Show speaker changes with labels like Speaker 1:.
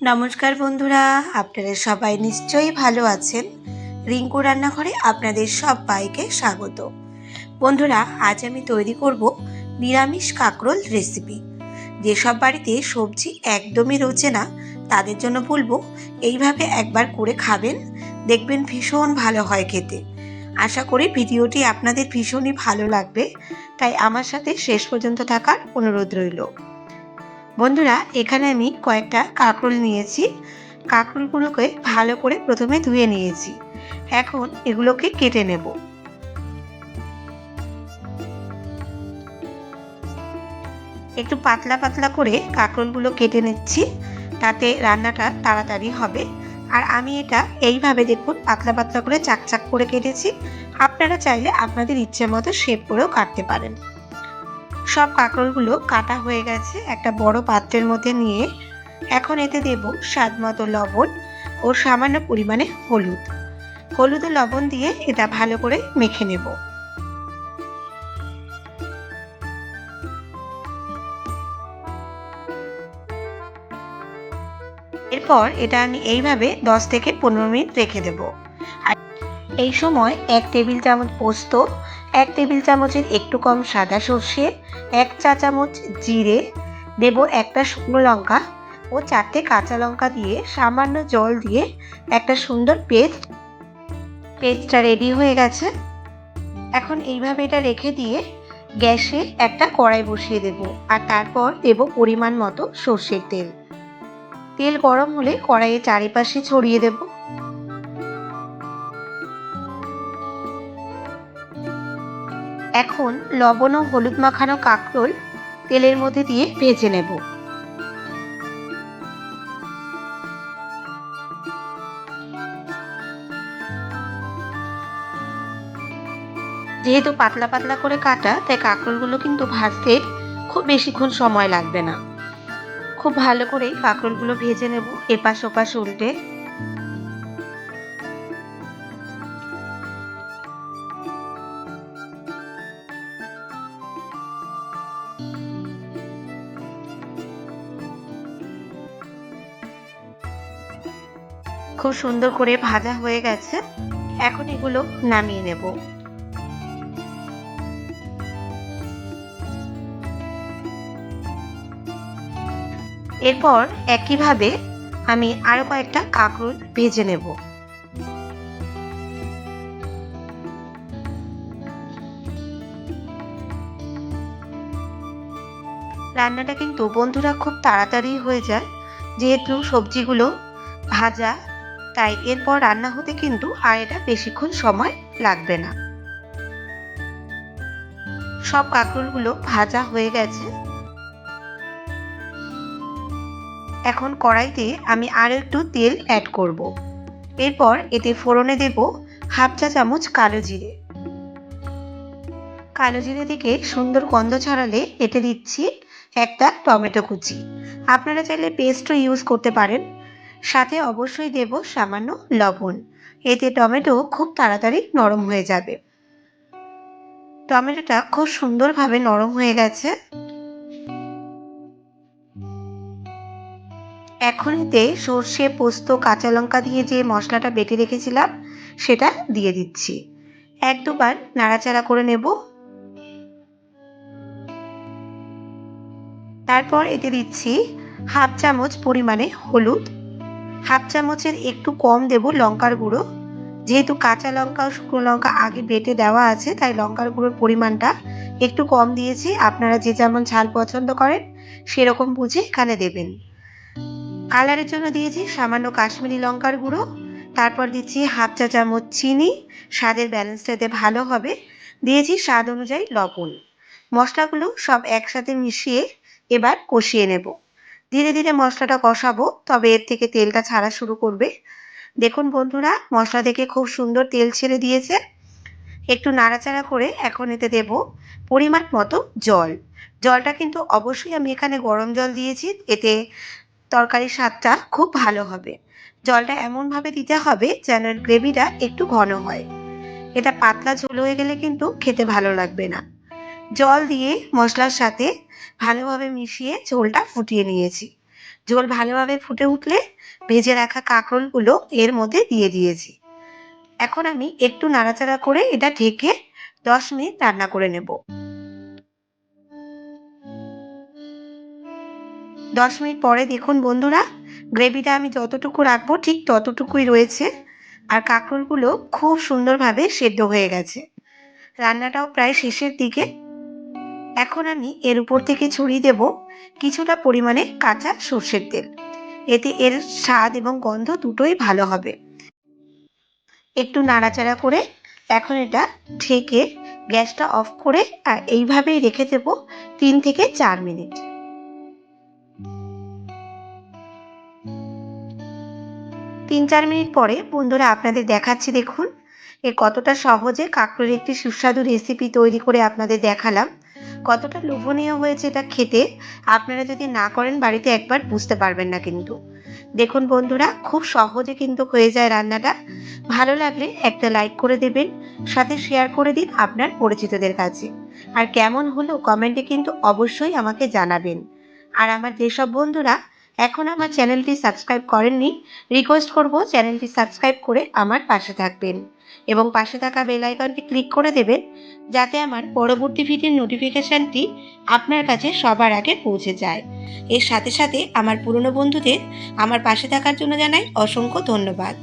Speaker 1: নমস্কার বন্ধুরা, আপনারা সবাই নিশ্চয়ই ভালো আছেন। রিঙ্কু রান্নাঘরে আপনাদের সবাইকে স্বাগত। বন্ধুরা, আজ আমি তৈরি করব নিরামিষ কাঁকরোল রেসিপি যেসব বাড়িতে সবজি একদমই রোচে না, তাদের জন্য বলব, এইভাবে একবার করে খাবেন, দেখবেন ভীষণ ভালো হয় খেতে। আশা করি ভিডিওটি আপনাদের ভীষণই ভালো লাগবে, তাই আমার সাথে শেষ পর্যন্ত থাকার অনুরোধ রইল। বন্ধুরা, এখানে আমি কয়েকটা কাঁকরোল নিয়েছি। কাঁকরোলগুলোকে ভালো করে প্রথমে ধুয়ে নিয়েছি। এখন এগুলোকে কেটে নেব। একটু পাতলা পাতলা করে কাঁকরোলগুলো কেটে নিচ্ছি, তাতে রান্নাটা তাড়াতাড়ি হবে। আর আমি এটা এইভাবে দেখুন, পাতলা পাতলা করে চাকচাক করে কেটেছি। আপনারা চাইলে আপনাদের ইচ্ছে মতো শেপ করেও কাটতে পারেন। সব কাঁকরোলগুলো কাটা হয়ে গেছে একটা বড় পাত্রের মধ্যে নিয়ে। এখন এতে দেব স্বাদ মতো লবণ ও সামান্য পরিমাণে হলুদ। হলুদ ও লবণ দিয়ে এটা ভালো করে মেখে নেব। এরপর এটা আমি এইভাবে দশ থেকে পনেরো মিনিট রেখে দেব। আর এই সময় এক টেবিল চামচ পোস্ত এক টেবিল চামচের একটু কম সাদা সর্ষে, এক চা চামচ জিরে, দেব একটা শুকনো লঙ্কা ও চারটে কাঁচা লঙ্কা দিয়ে সামান্য জল দিয়ে একটা সুন্দর পেস্ট, পেস্টটা রেডি হয়ে গেছে। এখন এইভাবে এটা রেখে দিয়ে গ্যাসে একটা কড়াই বসিয়ে দেব আর তারপর দেব পরিমাণ মতো সর্ষের তেল। তেল গরম হলে কড়াইয়ের চারিপাশে ছড়িয়ে দেবো। এখন লবণ ও হলুদ মাখানো কাঁকরোল তেলের মধ্যে দিয়ে ভেজে নেব। যেহেতু পাতলা পাতলা করে কাটা, তাই কাঁকরোলগুলো কিন্তু ভাজতে খুব বেশিক্ষণ সময় লাগবে না। খুব ভালো করেই কাঁকরোলগুলো ভেজে নেব, এপাশ ওপাশ উল্টে। খুব সুন্দর করে ভাজা হয়ে গেছে। এখন এগুলো নামিয়ে নেব। এরপর একইভাবে আমি আরও কয়েকটা কাঁকরোল ভেজে নেব। রান্নাটা কিন্তু বন্ধুরা খুব তাড়াতাড়ি হয়ে যায়। যেহেতু সবজিগুলো ভাজা তাই এরপর রান্না হতে কিন্তু আর এটা বেশিক্ষণ সময় লাগবে না। সব কাঁকরোলগুলো ভাজা হয়ে গেছে। এখন কড়াইতে আমি আরও একটু তেল অ্যাড করব। এরপর এতে ফোড়নে দেব হাফ চা চামচ কালো জিরে। কালো জিরে থেকে সুন্দর গন্ধ ছড়ালে এতে দিচ্ছি একটা টমেটো কুচি। আপনারা চাইলে পেস্টও ইউজ করতে পারেন। সাথে অবশ্যই দেব সামান্য লবণ। এতে টমেটো খুব তাড়াতাড়ি নরম হয়ে যাবে। টমেটোটা খুব সুন্দরভাবে নরম হয়ে গেছে। এখন এতে সর্ষে, পোস্ত, কাঁচা লঙ্কা দিয়ে যে মশলাটা বেটে রেখেছিলাম, সেটা দিয়ে দিচ্ছি। এক দুবার নাড়াচাড়া করে নেব। তারপর এতে দিচ্ছি হাফ চামচ পরিমাণে হলুদ হাফ চামচের একটু কম দেব লঙ্কার গুঁড়ো। যেহেতু কাঁচা লঙ্কা ও শুকনো লঙ্কা আগে বেটে দেওয়া আছে, তাই লঙ্কার গুঁড়োর পরিমাণটা একটু কম দিয়েছি। আপনারা যে যেমন ঝাল পছন্দ করেন, সেরকম বুঝে এখানে দেবেন। কালারের জন্য দিয়েছি সামান্য কাশ্মীরি লঙ্কার গুঁড়ো। তারপর দিচ্ছি হাফ চা চামচ চিনি। স্বাদের ব্যালেন্সটাতে ভালো হবে। দিয়েছি স্বাদ অনুযায়ী লবণ। মশলাগুলো সব একসাথে মিশিয়ে এবার কষিয়ে নেব। ধীরে ধীরে মশলাটা কষাবো, তবে এর থেকে তেলটা ছাড়া শুরু করবে। দেখুন বন্ধুরা, মশলা থেকে খুব সুন্দর তেল ছেড়ে দিয়েছে। একটু নাড়াচাড়া করে এখন এতে দেব পরিমাণ মতো জল। জলটা কিন্তু অবশ্যই আমি এখানে গরম জল দিয়েছি, এতে তরকারির স্বাদটা খুব ভালো হবে। জলটা এমনভাবে দিতে হবে যেন গ্রেভিটা একটু ঘন হয়। এটা পাতলা ঝোল হয়ে গেলে কিন্তু খেতে ভালো লাগবে না। জল দিয়ে মশলার সাথে ভালোভাবে মিশিয়ে ঝোলটা ফুটিয়ে নিয়েছি। ঝোল ভালোভাবে ফুটে উঠলে ভেজে রাখা কাঁকরোলগুলো এর মধ্যে দিয়ে দিয়েছি। এখন আমি একটু নাড়াচাড়া করে এটা ঢেকে দশ মিনিট রান্না করে নেব। দশ মিনিট পরে দেখুন বন্ধুরা, গ্রেভিটা আমি যতটুকু রাখব ঠিক ততটুকুই রয়েছে আর কাঁকরোলগুলো খুব সুন্দরভাবে সেদ্ধ হয়ে গেছে। রান্নাটাও প্রায় শেষের দিকে এখন আমি এর উপর থেকে ছড়িয়ে দেব কিছুটা পরিমাণে কাঁচা সর্ষের তেল। এতে এর স্বাদ এবং গন্ধ দুটোই ভালো হবে। একটু নাড়াচাড়া করে এখন এটা ঢেকে গ্যাসটা অফ করে এইভাবেই রেখে দেব তিন থেকে চার মিনিট। তিন চার মিনিট পরে বন্ধুরা আপনাদের দেখাচ্ছি দেখুন, এ কতটা সহজে কাঁকড়ের একটি সুস্বাদু রেসিপি তৈরি করে আপনাদের দেখালাম। কতটা লোভনীয় হয়েছে এটা খেতে, আপনারা যদি না করেন বাড়িতে একবার বুঝতে পারবেন না কিন্তু। দেখুন বন্ধুরা, খুব সহজে কিন্তু হয়ে যায় রান্নাটা। ভালো লাগলে একটা লাইক করে দেবেন, সাথে শেয়ার করে দিন আপনার পরিচিতদের কাছে। আর কেমন হলো কমেন্টে কিন্তু অবশ্যই আমাকে জানাবেন। আর আমার যেসব বন্ধুরা এখন আমার চ্যানেলটি সাবস্ক্রাইব করেননি রিকোয়েস্ট করব চ্যানেলটি সাবস্ক্রাইব করে আমার পাশে থাকবেন। এবং পাশে থাকা বেল আইকনটি ক্লিক করে দেবেন, যাতে আমার পরবর্তী ভিডিওর নোটিফিকেশানটি আপনার কাছে সবার আগে পৌঁছে যায়। এর সাথে সাথে আমার পুরনো বন্ধুদের আমার পাশে থাকার জন্য জানাই অসংখ্য ধন্যবাদ।